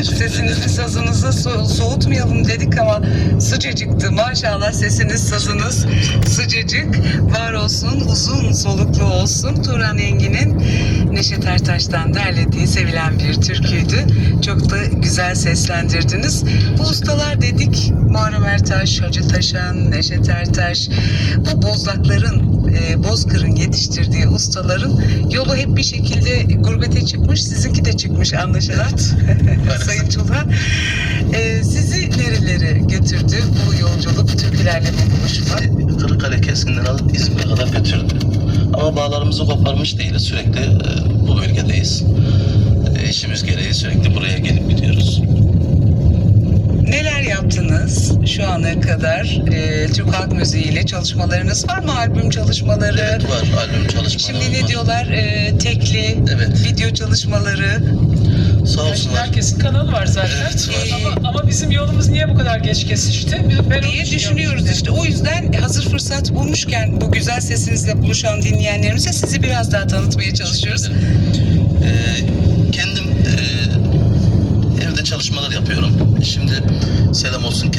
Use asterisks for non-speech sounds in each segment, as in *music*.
aldık. Sesinizi sazınızı so- soğutmayalım dedik ama sıcacıktı. Maşallah sesiniz sazınız sıcacık. Var olsun, uzun soluklu olsun. Turan Engin'in Neşet Ertaş'tan derlediği sevilen bir türküydü. Çok da güzel seslendirdiniz. Bu ustalar dedik Muharrem Ertaş, Hacı Taşan, Neşet Ertaş. Bu bozlakların, e, Bozkır'ın yetiştirdiği ustaların yolu hep bir şekilde gurbete çıkmış. Sizinki de çıkmış anlaşılan. *laughs* Sayın Çulha. E, sizi nerelere götürdü bu yolculuk, türkülerle bu buluşma? Kırıkkale keskinden alıp İzmir'e kadar götürdü. Ama bağlarımızı koparmış değiliz. Sürekli e, bu bölgedeyiz. E, işimiz gereği sürekli buraya gelip gidiyoruz. Yaptınız şu ana kadar? E, Türk halk müziğiyle çalışmalarınız var mı? Albüm çalışmaları? Evet var albüm çalışmalarımız Şimdi ne var. diyorlar? E, tekli, Evet. video çalışmaları. Sağ olsunlar. herkesin kanalı var zaten. Evet, var. Ama, ama bizim yolumuz niye bu kadar geç kesişti? Ben diye düşünüyoruz işte. işte. O yüzden hazır fırsat bulmuşken bu güzel sesinizle buluşan dinleyenlerimize sizi biraz daha tanıtmaya çalışıyoruz. E,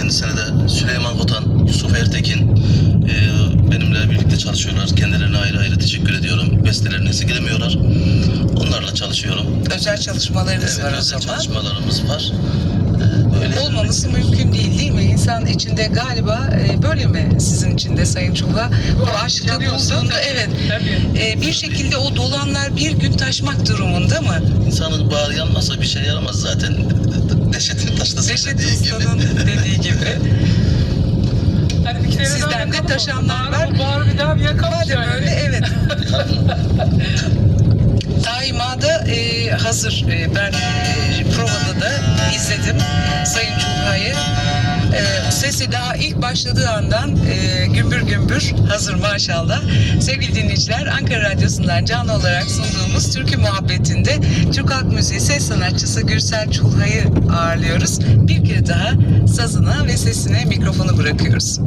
kendisine de Süleyman Kotan, Yusuf Ertekin e, benimle birlikte çalışıyorlar. Kendilerine ayrı ayrı teşekkür ediyorum. Bestelerini esirgemiyorlar. Onlarla çalışıyorum. Özel çalışmalarınız Evet, var o özel zaman. çalışmalarımız var. E, böyle Olmaması mümkün değil değil mi? İnsan içinde galiba e, böyle mi sizin için de Sayın Çulha? Bu aşkı bulduğunda evet Tabii. e, bir şekilde o dolanlar bir gün taşmak durumunda mı? insanın bağrı yanmasa bir şey yaramaz zaten. Neşet Taş'ta Neşet söylediği gibi. Dediği gibi. Hani bir kere Sizden de taşanlar var. Bağrı- Bağrı bir daha bir yakalım Madem yani. öyle evet. *laughs* Daima da e, hazır. E, ben e, provada da izledim Sayın Çulha'yı. E, sesi daha ilk başladığı andan e, gümbür gümbür hazır maşallah. Sevgili dinleyiciler Ankara Radyosu'ndan canlı olarak sunduğumuz Türkü Muhabbeti'nde Türk Halk Müziği ses sanatçısı Gürsel Çulha'yı ağırlıyoruz. Bir kere daha sazına ve sesine mikrofonu bırakıyoruz.